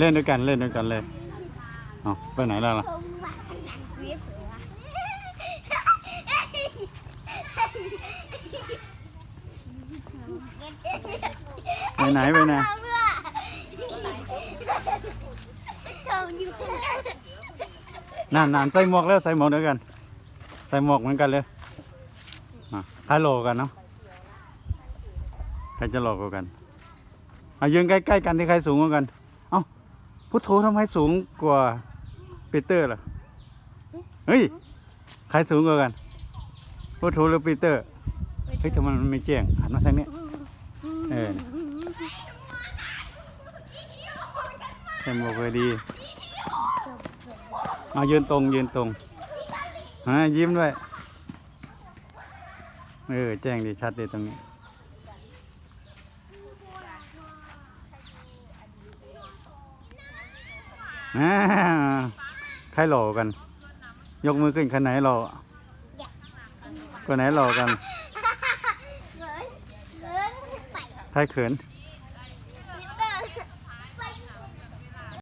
เล่นด้วยกันเล่นด้วยกันเลยเอาไปไหนแล้วล่ะผมว่าหนไปไหนไปไหนนานนานใส่หมวกแล้วใส่หมวกด้วยกัน ใส่หมวกเหมือนกันเลยอะใครโหลกันเนาะใครจะหลกว่ากันเอายืนใกล้ๆกันที่ใครสูงกว่ากัน เอ้า พุทโธทำไมสูงกว่าปีเตอร์ล่ะ เฮ้ย ใครสูงกว่ากัน พุทโธหรือปีเตอร์ เฮ้ยทำไมมันไม่แจ้งหันมาทางนี้ เออใส่หมวกเลยดี เอายืนตรงยืนตรงฮะยิ้มด้วย เออ แจ้งดีชัดดีตรงนี้ อ่าใครหล่อกัน ยกมือขึ้นคนไหนหล่อคนไหนหล่อกันเกินเกินไปใครเขินเ